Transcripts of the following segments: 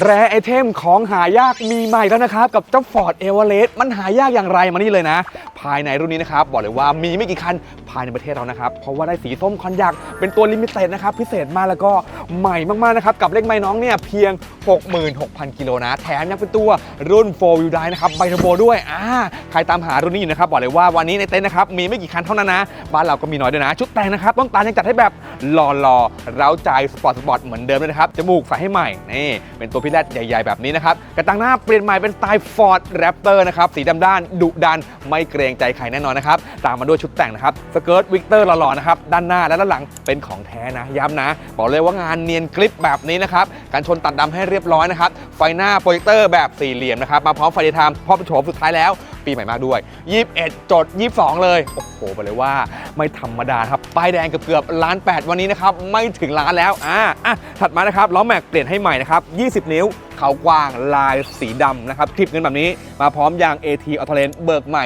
แร่ไอเทมของหายากมีใหม่แล้วนะครับ กับเจ้า Ford e v e r e s t มันหายากอย่างไรมานี่เลยนะ ภายในรุ่นนี้นะครับ บอกเลยว่ามีไม่กี่คันภายในประเทศเรานะครับ เพราะว่าได้สีส้มคอนยักเป็นตัวลิมิเต็ดนะครับ พิเศษมากแล้วก็ ใหม่มากๆนะครับ กับเลขไม้น้องเนี่ยเพียง 66,000 กิโลนะ แถมยังเป็นตัวรุ่น 4 wheel drive นะครับไบเทอร์โบด้วยอ่าใครตามหารุ่นนี้อยู่นะครับ บอกเลยว่าวันนี้ในเต็นท์นะครับ มีไม่กี่คันเท่านั้นนะ บ้านเราก็มีน้อยด้วยนะ ชุดแต่งนะครับ ต้องตาลยังจัดให้แบบหล่อๆ เร้าใจสปอร์ตสปอร์ตเหมือนเดิมเลยนะครับ จมูกใส่ให้ใหม่ นี่ เป็นตัวพี่แรดใหญ่ ๆ แบบนี้นะครับ กระจังหน้าเปลี่ยนใหม่เป็นสไตล์ Ford Raptor นะครับ สีดำด้านดุดัน ไม่เกรงใจใครแน่นอนนะครับ ตามมาด้วยชุดแต่งนะครับ สเกิร์ตวิกเตอร์หล่อๆ นะครับ ด้านหน้าและด้านหลังเป็นของแท้นะ ย้ำนะ บอกเลยว่างานเนียนกริปแบบนี้นะครับการชนตัดดำให้เรียบร้อยนะครับไฟหน้าโปรเจคเตอร์แบบสี่เหลี่ยมนะครับมาพร้อมไฟเดย์ไทม์พอเป็นโฉมสุดท้ายแล้ว ปีใหม่มากด้วย 21 จด 22 เลย โอ้โหบอกเลยว่าไม่ธรรมดาครับ ป้ายแดงเกือบๆล้าน 8 วันนี้นะครับ ไม่ถึงล้านแล้วอ่าอะถัดมานะครับล้อแม็กเปลี่ยนให้ใหม่นะครับ 20 นิ้วเขากว้างลายสีดำนะครับคลิปเงินแบบนี้มาพร้อมยาง AT a u t o l a n เบิกใหม่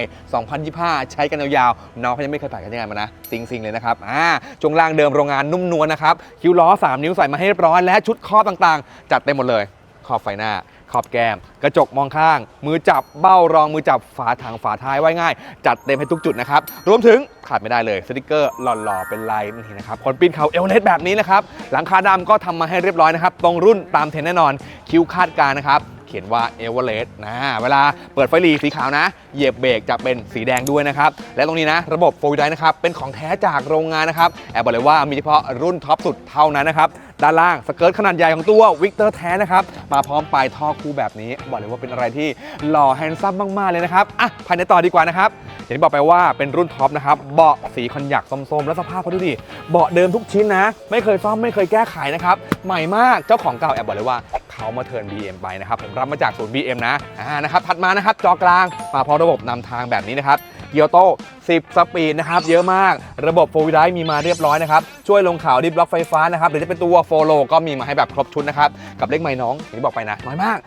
2025 ใช้กันยาวๆน้องเขายังไม่เคยผ่านกันยังไงมานะซิงๆเลยนะครับอ่าช่วงล่างเดิมโรงงานนุ่มนวลนะครับ คิ้วล้อ 3 นิ้วใส่มาให้เรียบร้อยและชุดครอบต่างๆ จัดเต็มหมดเลย ขอบไฟหน้า ขอบแก้ม กระจกมองข้าง มือจับเบ้ารองมือจับฝาถังฝาท้ายไว้ง่าย จัดเต็มให้ทุกจุดนะครับ รวมถึงขาดไม่ได้เลยสติกเกอร์หล่อๆเป็นลายนี่นะครับคนปีนเขาเอลเลสแบบนี้นะครับหลังคาดำก็ทำมาให้เรียบร้อยนะครับตรงรุ่นตามเทรนแน่นอนคิ้วคาดการนะครับ เขียนว่าเอเวอเรสต์นะเวลาเปิดไฟหลีสีขาวนะ เหยียบเบรกจะเป็นสีแดงด้วยนะครับ และตรงนี้นะ ระบบโฟล์ไดนะครับ เป็นของแท้จากโรงงานนะครับ แอบบอกเลยว่ามีเฉพาะรุ่นท็อปสุดเท่านั้นนะครับ ด้านล่างสเกิร์ตขนาดใหญ่ของตัววิกเตอร์แท้นะครับ มาพร้อมปลายท่อคู่แบบนี้ บอกเลยว่าเป็นอะไรที่หล่อแฮนซัมมากๆเลยนะครับอะภายในต่อดีกว่านะครับอย่างที่บอกไปว่าเป็นรุ่นท็อปนะครับเบาะสีคอนยักส้มๆ แล้วสภาพเขาดูดิเบาะเดิมทุกชิ้นนะ ไม่เคยซ่อมไม่เคยแก้ไขนะครับใหม่มากเจ้าของเก่าแอบบอกเลยว่า เขามาเทิร์น BM ไปนะครับผมรับมาจากศูนย์ BM นะอ่านะครับถัดมานะครับจอกลางมาพร้อมระบบนำทางแบบนี้นะครับ เกียวโต 10 สปีดนะครับ เยอะมาก ระบบโฟล์ไดมีมาเรียบร้อยนะครับ ช่วยลงเขาวดิฟล็อกไฟฟ้านะครับ หรือจะเป็นตัวโฟโลก็มีมาให้แบบครบชุดนะครับ กับเลขไม้น้องอย่างที่บอกไปนะ น้อยมาก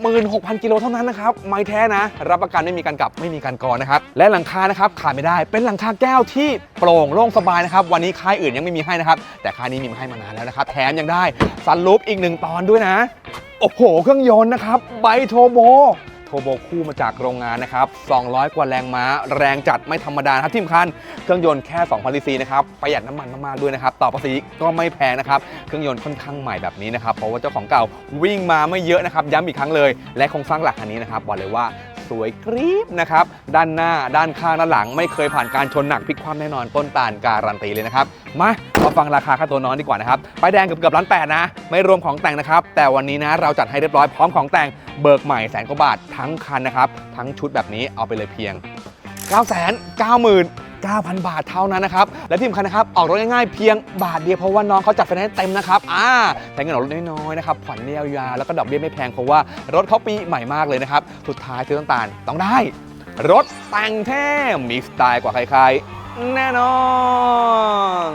66,000 กิโลเท่านั้นนะครับ ไม้แท้นะ รับประกันไม่มีการกลับไม่มีการกรนะครับ และหลังคานะครับขาดไม่ได้ เป็นหลังคาแก้วที่โปร่งโล่งสบายนะครับ วันนี้ค่ายอื่นยังไม่มีให้นะครับ แต่ค่ายนี้มีมาให้มานานแล้วนะครับ แถมยังได้ซันลูปอีกหนึ่งตอนด้วยนะ โอ้โห เครื่องยนต์นะครับ ไบโทโบ โทโบคู่มาจากโรงงานนะครับ 200 กว่าแรงม้า แรงจัดไม่ธรรมดาครับที่สำคัญเครื่องยนต์แค่ 2,000ซีซีนะครับ ประหยัดน้ำมันมากๆด้วยนะครับ ต่อภาษีก็ไม่แพงนะครับ เครื่องยนต์ค่อนข้างใหม่แบบนี้นะครับ เพราะว่าเจ้าของเก่าวิ่งมาไม่เยอะนะครับ ย้ำอีกครั้งเลย และโครงสร้างหลักอันนี้นะครับบอกเลยว่า สวยกรี๊บนะครับ ด้านหน้าด้านข้างด้านหลัง ไม่เคยผ่านการชนหนักพลิกคว่ำแน่นอนต้นตาลการันตีเลยนะครับ มามาฟังราคาค่าตัวน้องดีกว่านะครับป้ายแดงเกือบเกือบล้านแปดนะ ไม่รวมของแต่งนะครับ แต่วันนี้นะเราจัดให้เรียบร้อยพร้อมของแต่งเบิกใหม่แสนกว่าบาททั้งคันนะครับทั้งชุดแบบนี้เอาไปเลยเพียง 9 9 9 9,000 บาทเท่านั้นนะครับ และที่สำคัญนะครับ ออกรถง่ายๆ เพียงบาทเดียวเพราะว่าน้องเขาจัดไฟแนนซ์เต็มนะครับ อ่าแต่เงินออกรถน้อยๆนะครับ ผ่อนยาวๆแล้วก็ดอกเบี้ยไม่แพงเพราะว่ารถเขาปีใหม่มากเลยนะครับ สุดท้ายซื้อต้นตาลต้องได้ รถแต่งแท้มีสไตล์กว่าใครๆ แน่นอน